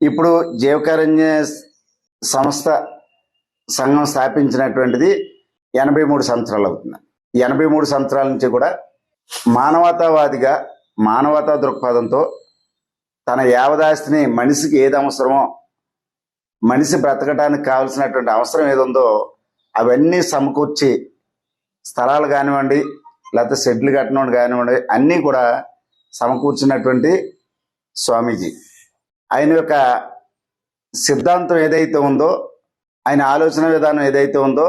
ఇప్పుడు జీవకారుణ్య సంస్థ సంఘం స్థాపించినటువంటిది ఎనభై మూడు సంవత్సరాలు అవుతుంది. ఎనభై మూడు సంవత్సరాల నుంచి కూడా మానవతావాదిగా మానవతా దృక్పథంతో తన యావదాస్తిని మనిషికి ఏది అవసరమో మనిషి బ్రతకడానికి కావాల్సినటువంటి అవసరం ఏదుందో అవన్నీ సమకూర్చి స్థలాలు కానివ్వండి లేకపోతే షెడ్లు కట్టడం కానివ్వండి అన్నీ కూడా సమకూర్చినటువంటి స్వామీజీ. ఆయన యొక్క సిద్ధాంతం ఏదైతే ఉందో ఆయన ఆలోచన విధానం ఏదైతే ఉందో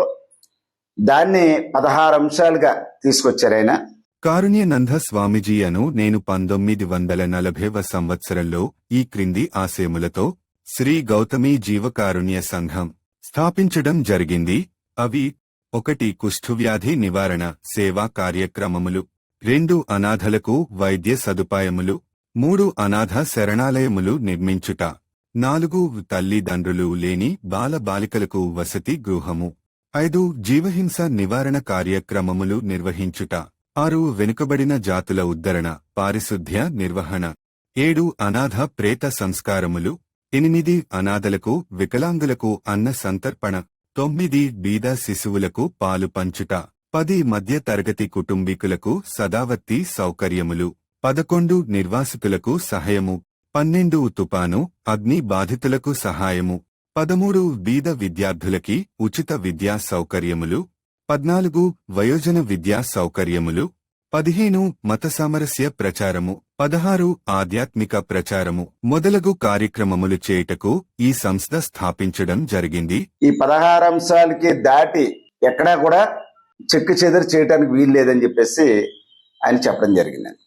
దాన్ని పదహారు అంశాలుగా తీసుకొచ్చారు ఆయన. కారుణ్యనంద స్వామిజీ అను నేను పంతొమ్మిది వందల నలభైవ సంవత్సరంలో ఈ క్రింది ఆశయములతో శ్రీ గౌతమి జీవకారుణ్య సంఘం స్థాపించడం జరిగింది. అవి ఒకటి కుష్ఠువ్యాధి నివారణ సేవా కార్యక్రమములు రెండు అనాథలకు వైద్య సదుపాయములు మూడు అనాథ శరణాలయములు నిర్మించుట. నాలుగు తల్లిదండ్రులు లేని బాల బాలికలకు వసతి గృహము. ఐదు జీవహింస నివారణ కార్యక్రమములు నిర్వహించుట. ఆరు వెనుకబడిన జాతుల ఉద్ధరణ పారిశుద్ధ్య నిర్వహణ. ఏడు అనాథ ప్రేత సంస్కారములు. ఎనిమిది అనాథలకు వికలాంగులకు అన్న సంతర్పణ. తొమ్మిది బీద శిశువులకు పాలు పంచుట. పది మధ్య తరగతి కుటుంబీకులకు సదావర్తి సౌకర్యములు. పదకొండు నిర్వాసితులకు సహాయము పన్నెండు తుపాను అగ్ని బాధితులకు సహాయము పదమూడు బీద విద్యార్థులకి ఉచిత విద్యా సౌకర్యములు పద్నాలుగు వయోజన విద్యా సౌకర్యములు పదిహేను మత సామరస్య ప్రచారము పదహారు ఆధ్యాత్మిక ప్రచారము మొదలగు కార్యక్రమములు చేయుటకు ఈ సంస్థ స్థాపించడం జరిగింది. ఈ పదహారు అంశాలకి దాటి ఎక్కడా కూడా చెక్కు చెదరు చేయడానికి వీలు లేదని చెప్పేసి ఆయన చెప్పడం జరిగిందండి.